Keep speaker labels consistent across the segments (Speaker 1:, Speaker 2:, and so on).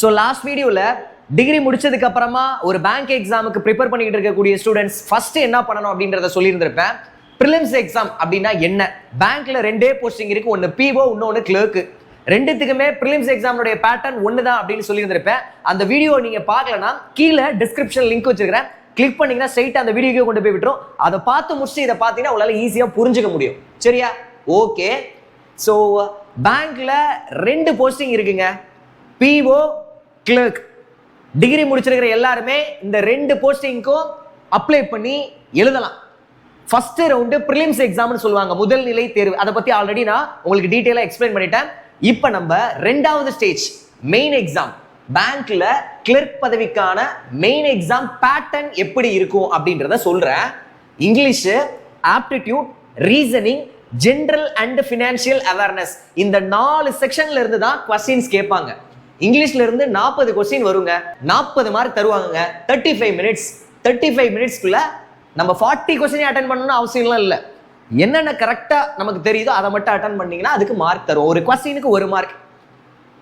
Speaker 1: So last வீடியோவில் degree முடிச்சதுக்கு அப்புறமா ஒரு பேங்க் எக்ஸாமுக்கு ப்ரிப்பேர் பண்ணிக்கிட்டு இருக்கக்கூடிய ஸ்டூடெண்ட்ஸ் ஃபர்ஸ்ட் என்ன பண்ணணும் அப்படின்றத சொல்லியிருந்திருப்பேன். ப்ரிலிம்ஸ் எக்ஸாம் அப்படின்னா என்ன? பேங்க்ல ரெண்டே போஸ்டிங் இருக்கு. ஒன்று பிஓ இன்னொன்று கிளர்க்கு ரெண்டுத்துக்குமே ப்ரிலிம்ஸ் எக்ஸாமுடைய பேட்டர்ன் ஒன்று தான் அப்படின்னு சொல்லியிருந்திருப்பேன். அந்த வீடியோ நீங்க பார்க்கலனா கீழே டிஸ்கிரிப்ஷன் லிங்க் வச்சிருக்கிறேன். கிளிக் பண்ணீங்கன்னா ஸ்ட்ரைட்டாக அந்த வீடியோக்கு கொண்டு போய் விட்டுரும். அதை பார்த்து முடிச்சு இதை பார்த்தீங்கன்னா உங்களால் ஈஸியாக புரிஞ்சுக்க முடியும். சரியா? ஓகே ஸோ பேங்க்ல ரெண்டு போஸ்டிங் இருக்குங்க. பிஓ கிளர்க் டிகிரி முடிச்சிருக்கிற எல்லாருமே இந்த ரெண்டு போஸ்டிங்க்கும் அப்ளை பண்ணி எழுதலாம். ஃபர்ஸ்ட் ரவுண்டு ப்ரிலிம்ஸ் எக்ஸாம்னு சொல்லுவாங்க. முதல் நிலை தேர்வு. அதை பத்தி ஆல்ரெடி நான் உங்களுக்கு டீட்டெயிலாக எக்ஸ்பிளைன் பண்ணிட்டேன். இப்போ நம்ம ரெண்டாவது ஸ்டேஜ் மெயின் எக்ஸாம் பேங்க்ல கிளர்க் பதவிக்கான மெயின் எக்ஸாம் பேட்டர்ன் எப்படி இருக்கும் அப்படின்றத சொல்றேன். English aptitude reasoning general and financial awareness இந்த நாலு செக்ஷன்ல இருந்து தான் கொஸ்டின்ஸ் கேட்பாங்க. இங்கிலீஷ்ல இருந்து நாற்பது கொஸ்டின் வருங்க. நாற்பது மார்க் தருவாங்க thirty five minutes thirty five மினிட்ஸ்க்குள்ள நம்ம ஃபார்ட்டி கொஸ்டினே அட்டன் பண்ணணும்னு அவசியம்லாம் இல்லை. என்னென்ன கரெக்டாக நமக்கு தெரியுதோ அதை மட்டும் அட்டன் பண்ணீங்கன்னா அதுக்கு மார்க் தரும். ஒரு கொஸ்டினுக்கு ஒரு மார்க்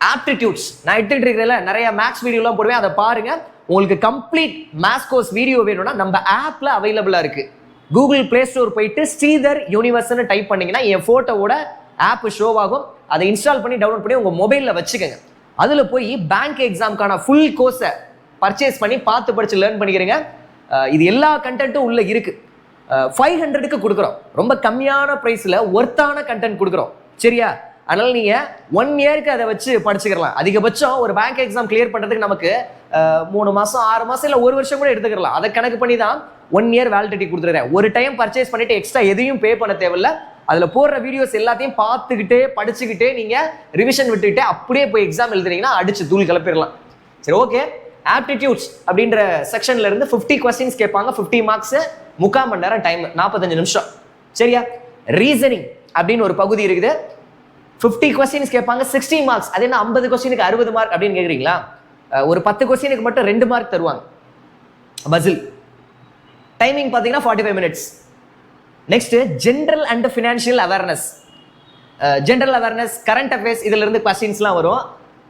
Speaker 1: ஆப்டிடியூட்ஸ் நான் எடுத்துட்டு இருக்கிறேன்ல நிறைய மேக்ஸ் வீடியோலாம் போடுவேன். அதை பாருங்க. உங்களுக்கு கம்ப்ளீட் மேக்ஸ் கோர்ஸ் வீடியோ வேணும்னா நம்ம ஆப்ல அவைலபிளா இருக்கு. கூகுள் பிளே ஸ்டோர் போயிட்டு ஸ்ரீதர் யூனிவர்ஸ்னு டைப் பண்ணீங்கன்னா என் போட்டோவோட ஆப் ஷோ ஆகும். அதை இன்ஸ்டால் பண்ணி டவுன்லோட் பண்ணி உங்க மொபைல்ல வச்சுக்கோங்க. அதில் போய் பேங்க் எக்ஸாம்க்கான ஃபுல் கோர்ஸை பர்ச்சேஸ் பண்ணி பார்த்து படித்து லேர்ன் பண்ணிக்கிறீங்க. இது எல்லா கண்டென்ட்டும் உள்ள இருக்குது ஃபைவ் ஹண்ட்ரடுக்கு கொடுக்குறோம். ரொம்ப கம்மியான ப்ரைஸில் ஒர்த்தான கண்டென்ட் கொடுக்குறோம். சரியா? அதனால் நீங்கள் ஒன் இயருக்கு அதை வச்சு படிச்சுக்கலாம். அதிகபட்சம் ஒரு பேங்க் எக்ஸாம் கிளியர் பண்ணுறதுக்கு நமக்கு மூணு மாதம் ஆறு மாதம் இல்லை ஒரு வருஷம் கூட எடுத்துக்கலாம். அதை கணக்கு பண்ணி தான் ஒன் இயர் வேலிடிட்டி கொடுத்துருக்கேன் ஒரு டைம் பர்ச்சேஸ் பண்ணிவிட்டு எக்ஸ்ட்ரா எதையும் பே பண்ண தேவையில்ல. அதில் போடுற வீடியோஸ் எல்லாத்தையும் பார்த்துக்கிட்டே படிச்சுக்கிட்டே நீங்கள் ரிவிஷன் விட்டுக்கிட்டே அப்படியே போய் எக்ஸாம் எழுதுனீங்கன்னா அடிச்சு தூள் கிளப்பிடலாம். சரி ஓகே ஆப்டிடியூட்ஸ் அப்படின்ற செக்ஷன்ல இருந்து 50 கொஸ்டின்ஸ் கேட்பாங்க. 50 மார்க்ஸ் முக்கால் மணி நேரம் டைம் நாற்பத்தஞ்சு நிமிஷம். சரியா? ரீசனிங் அப்படின்னு ஒரு பகுதி இருக்குது. 50 கொஸ்டின்ஸ் கேட்பாங்க. 60 மார்க்ஸ் அது என்ன ஐம்பது கொஸ்டினுக்கு அறுபது மார்க் அப்படின்னு கேட்குறீங்களா? ஒரு பத்து கொஸ்டினுக்கு மட்டும் ரெண்டு மார்க் தருவாங்க. பசில். டைமிங் பார்த்தீங்கன்னா forty five minutes next general and financial awareness general awareness current affairs இதுல இருந்து கொஸ்டின்ஸ்லாம் வரும்.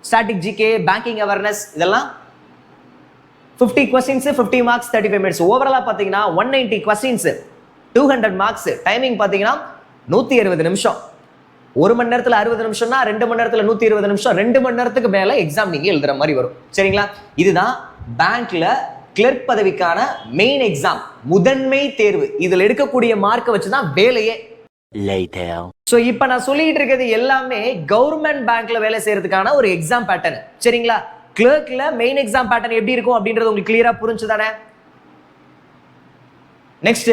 Speaker 1: ஸ்டாட்டிக் ஜிகே பேங்கிங் அவேர்னஸ் இதெல்லாம் fifty questions fifty marks thirty five minutes ஓவராலாக பார்த்தீங்கன்னா one ninety questions two hundred marks timing பார்த்தீங்கன்னா நூற்றி அறுபது நிமிஷம். ஒரு மணி நேரத்தில் அறுபது நிமிஷம்னா ரெண்டு மணி நேரத்தில் நூற்றி இருபது நிமிஷம். ரெண்டு மணி நேரத்துக்கு மேலே எக்ஸாம் நீங்கள் எழுதுற மாதிரி வரும். சரிங்களா? இதுதான் பேங்க்ல கிளர்க் பதவிக்கான மெயின் எக்ஸாம் முதன்மை தேர்வு. இதில் எடுக்கக்கூடிய மார்க்கை வச்சு தான் வேலையே. ஸோ இப்போ நான் சொல்லிட்டு இருக்கிறது எல்லாமே கவர்மெண்ட் பேங்க்ல வேலை செய்யறதுக்கான ஒரு எக்ஸாம் பேட்டர்ன் சரிங்களா? கிளர்க்ல மெயின் எக்ஸாம் பேட்டர்ன் எப்படி இருக்கும் அப்படின்றது உங்களுக்கு கிளியரா புரிஞ்சுதானே நெக்ஸ்ட்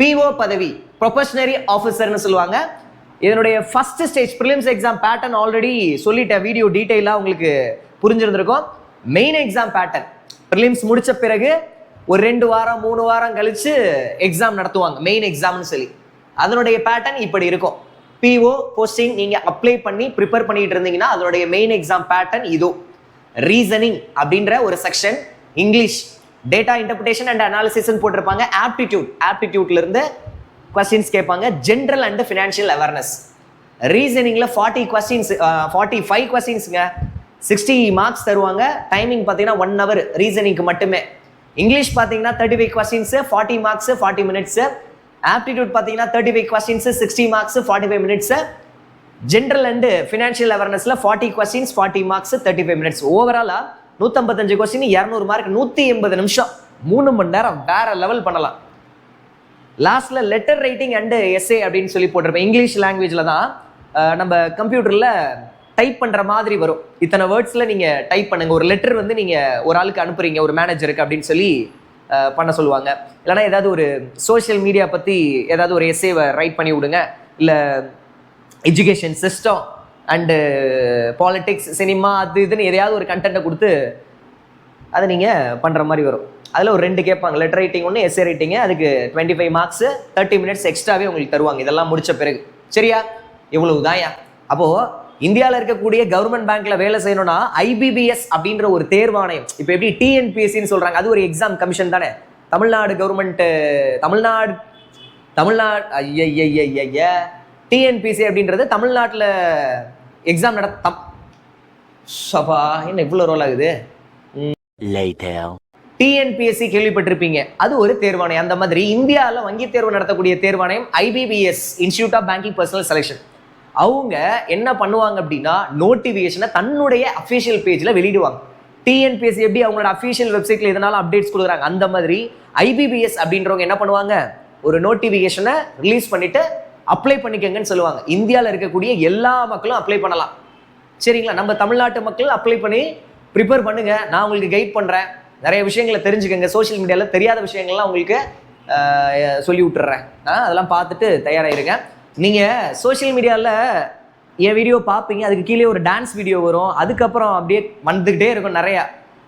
Speaker 1: பிஓ பதவி ப்ரொபஷனரி ஆஃபீஸர்னு சொல்லுவாங்க. இதனுடைய first stage prelims exam pattern already சொல்லிட்டேன் வீடியோ டீட்டெயிலாக உங்களுக்கு புரிஞ்சிருந்திருக்கும். மெயின் எக்ஸாம் பேட்டர்ன் ப்ரிலிம்ஸ் முடிச்ச பிறகு ஒரு ரெண்டு வாரம் மூணு வாரம் கழிச்சு எக்ஸாம் நடத்துவாங்க. மெயின் எக்ஸாம்னு சொல்லி. அதனுடைய பேட்டர்ன் இப்படி இருக்கும். பிஓ போஸ்டிங் நீங்க அப்ளை பண்ணி ப்ரிப்பேர் பண்ணிட்டு இருந்தீங்கன்னா அதனுடைய மெயின் எக்ஸாம் பேட்டர்ன் இதோ. ரீசனிங் அப்படின்ற ஒரு section English data interpretation and analysis போட்டிருப்பாங்க. ஆப்டிடியூட் ஆப்டிடியூட்ல இருந்து கொஸ்டின்ஸ் கேட்பாங்க. ஜென்ரல் அண்ட் ஃபினான்ஷியல் அவேர்னஸ் ரீசனிங்ல ஃபார்ட்டி கொஸ்டின்ஸ் ஃபார்ட்டி ஃபைவ் கொஸ்டின்ஸுங்க சிக்ஸ்டி மார்க்ஸ் தருவாங்க. டைமிங் பார்த்தீங்கன்னா ஒன் ஹவர் ரீசனிங்க்கு மட்டுமே. இங்கிலீஷ் பார்த்தீங்கன்னா thirty five questions forty marks forty minutes aptitude பார்த்தீங்கன்னா thirty five questions sixty marks forty five minutes general and financial அவேர்னஸ்ல forty questions forty marks thirty five minutes ஓவராலா நூற்றம்பத்தஞ்சு question இரநூறு mark நூற்றி எண்பது நிமிஷம். மூணு மணி நேரம் வேற லெவல் பண்ணலாம். லாஸ்ட்ல லெட்டர் ரைட்டிங் அண்ட் எஸ்ஏ அப்படின்னு சொல்லி போட்டிருப்பேன் இங்கிலீஷ் லாங்குவேஜ்ல தான் நம்ம கம்ப்யூட்டர்ல டைப் பண்ற மாதிரி வரும். இத்தனை வேர்ட்ஸ்ல நீங்க டைப் பண்ணுங்க. ஒரு லெட்டர் வந்து நீங்க ஒரு ஆளுக்கு அனுப்புறீங்க ஒரு மேனேஜருக்கு அப்படின்னு சொல்லி பண்ண சொல்லுவாங்க. இல்லைன்னா ஏதாவது ஒரு சோஷியல் மீடியா பத்தி ஏதாவது ஒரு எஸ்ஏவை ரைட் பண்ணி விடுங்க. இல்ல education system and politics cinema அது இதுன்னு எதையாவது ஒரு கண்டென்ட்டை கொடுத்து அதை நீங்கள் பண்ணுற மாதிரி வரும். அதில் ஒரு ரெண்டு கேட்பாங்க. லெட்டர் ரைட்டிங் ஒன்று எஸ்ஏ ரைட்டிங்கு அதுக்கு twenty five marks thirty minutes எக்ஸ்ட்ராவே உங்களுக்கு தருவாங்க. இதெல்லாம் முடித்த பிறகு. சரியா? இவ்வளவு தாயா அப்போது இந்தியாவில் இருக்கக்கூடிய கவர்மெண்ட் பேங்க்ல வேலை செய்யணும்னா ஐபிபிஎஸ் அப்படின்ற ஒரு தேர்வாணையம். இப்போ எப்படி டிஎன்பிஎஸ்சின்னு சொல்கிறாங்க அது ஒரு எக்ஸாம் கமிஷன் தானே? தமிழ்நாடு கவர்மெண்ட் தமிழ்நாடு தமிழ்நாடு ஐய டிஎன்பிசி அப்படின்றது தமிழ்நாட்டில் எக்ஸாம் நட சபா என்ன இவ்வளோ ரோல் ஆகுது. டிஎன்பிஎஸ்சி கேள்விப்பட்டிருப்பீங்க அது ஒரு தேர்வாணையம். அந்த மாதிரி இந்தியாவில் வங்கி தேர்வு நடத்தக்கூடிய தேர்வாணையம் IBPS institute of banking personnel selection அவங்க என்ன பண்ணுவாங்க அப்படின்னா நோட்டிஃபிகேஷனை தன்னுடைய அஃபிஷியல் பேஜில் வெளியிடுவாங்க. டிஎன்பிஎஸ்சி எப்படி அவங்களோட அஃபிஷியல் வெப்சைட்டில் எதனாலும் அப்டேட்ஸ் கொடுக்குறாங்க? அந்த மாதிரி ஐபிபிஎஸ் அப்படின்றவங்க என்ன பண்ணுவாங்க? ஒரு நோட்டிஃபிகேஷனை ரிலீஸ் பண்ணிட்டு அப்ளை பண்ணிக்கங்கன்னு சொல்லுவாங்க. இந்தியாவில் இருக்கக்கூடிய எல்லா மக்களும் அப்ளை பண்ணலாம். சரிங்களா? நம்ம தமிழ்நாட்டு மக்கள் அப்ளை பண்ணி ப்ரிப்பேர் பண்ணுங்க. நான் உங்களுக்கு கைட் பண்ணுறேன் நிறைய விஷயங்களை தெரிஞ்சுக்கங்க. சோஷியல் மீடியாவில் தெரியாத விஷயங்கள்லாம் உங்களுக்கு சொல்லி விட்டுறேன். அதெல்லாம் பார்த்துட்டு தயாராகிருங்க நீங்கள் சோஷியல் மீடியாவில் என் வீடியோ பார்ப்பீங்க அதுக்கு கீழே ஒரு டான்ஸ் வீடியோ வரும். அதுக்கப்புறம் அப்படியே வந்துக்கிட்டே இருக்கும் நிறையா.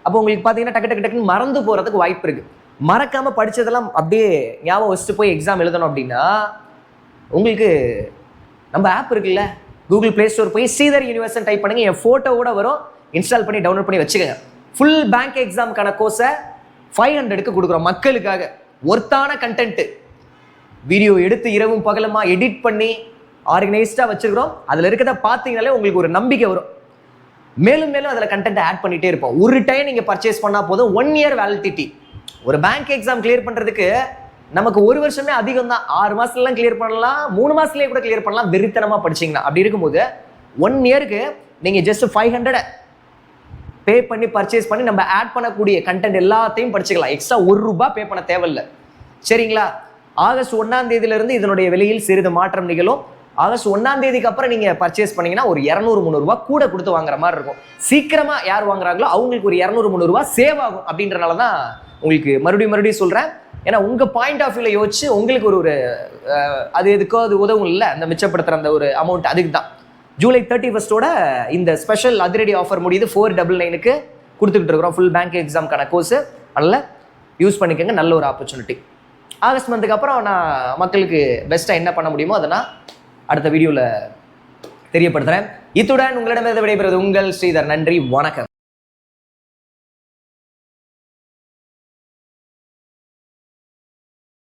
Speaker 1: அப்போ உங்களுக்கு பார்த்தீங்கன்னா டக்கு டக்கு டக்குன்னு மறந்து போகிறதுக்கு வாய்ப்பு இருக்குது மறக்காமல் படித்ததெல்லாம் அப்படியே ஞாபகம் வச்சுட்டு போய் எக்ஸாம் எழுதணும் அப்படின்னா உங்களுக்கு நம்ம ஆப் இருக்குல்ல கூகுள் ப்ளே ஸ்டோர் போய் சீதர் யூனிவர்ஸ்னு டைப் பண்ணுங்க. என் ஃபோட்டோவோட வரும். இன்ஸ்டால் பண்ணி டவுன்லோட் பண்ணி வச்சுக்கோங்க. ஃபுல் பேங்க் எக்ஸாமுக்கான கோர்ஸை ஃபைவ் ஹண்ட்ரடுக்கு கொடுக்குறோம் மக்களுக்காக. ஒர்த்தான கண்டென்ட்டு வீடியோ எடுத்து இரவும் பகலமாக எடிட் பண்ணி ஆர்கனைஸ்டாக வச்சுருக்கிறோம். அதில் இருக்கிறத பார்த்தீங்கனாலே உங்களுக்கு ஒரு நம்பிக்கை வரும். மேலும் மேலும் அதில் கண்டென்ட் ஆட் பண்ணிகிட்டே இருப்போம். ஒரு டைம் நீங்கள் பர்ச்சேஸ் பண்ணால் போதும். ஒன் இயர் வேலிடிட்டி ஒரு பேங்க் எக்ஸாம் கிளியர் பண்ணுறதுக்கு நமக்கு ஒரு வருஷமே அதிகம் தான். ஆறு மாதத்துலலாம் கிளியர் பண்ணலாம். மூணு மாதத்துலேயே கூட கிளியர் பண்ணலாம். வெறித்தனமாக படிச்சிங்கன்னா. அப்படி இருக்கும்போது ஒன் இயருக்கு நீங்கள் ஜஸ்ட் ஃபைவ் ஹண்ட்ரடை பே பண்ணி பர்ச்சேஸ் பண்ணி நம்ம ஆட் பண்ணக்கூடிய கண்டென்ட் எல்லாத்தையும் படிச்சுக்கலாம். எக்ஸ்ட்ரா ஒரு ரூபா பே பண்ண தேவையில்லை. சரிங்களா? ஆகஸ்ட் ஒன்றாம் தேதியிலிருந்து இதனுடைய விலையில் சிறிது மாற்றம் நிகழும். ஆகஸ்ட் ஒன்றாம் தேதிக்கு அப்புறம் நீங்கள் பர்ச்சேஸ் பண்ணீங்கன்னா ஒரு இரநூறு முந்நூறுரூவா கூட கொடுத்து வாங்குற மாதிரி இருக்கும். சீக்கிரமாக யார் வாங்குறாங்களோ அவங்களுக்கு ஒரு இரநூறு முந்நூறுரூவா சேவ் ஆகும் அப்படின்றனால தான் உங்களுக்கு மறுபடியும் மறுபடியும் சொல்கிறேன் ஏன்னா உங்கள் பாயிண்ட் ஆஃப் வியூவில் யோசிச்சு உங்களுக்கு ஒரு ஒரு அது எதுக்கோ அது உதவும் இல்லை. அந்த மிச்சப்படுத்துகிற அந்த ஒரு அமௌண்ட் அதுக்கு தான். ஜூலை தேர்ட்டி ஃபஸ்ட்டோட இந்த ஸ்பெஷல் அதிரடி ஆஃபர் முடியுது. ஃபோர் டபுள் நைனுக்கு கொடுத்துக்கிட்டு இருக்கிறோம். ஃபுல் பேங்க் எக்ஸாம்க்கான கோர்ஸ் அதனால் யூஸ் பண்ணிக்கோங்க. நல்ல ஒரு ஆப்பர்ச்சுனிட்டி ஆகஸ்ட் மந்த்துக்கு அப்புறம் நான் மக்களுக்கு பெஸ்ட்டாக என்ன பண்ண முடியுமோ அதை நான் அடுத்த வீடியோவில் தெரியப்படுத்துகிறேன் இத்துடன் உங்களிடமிருந்து விடைபெறுவது உங்கள் ஸ்ரீதர். நன்றி வணக்கம்.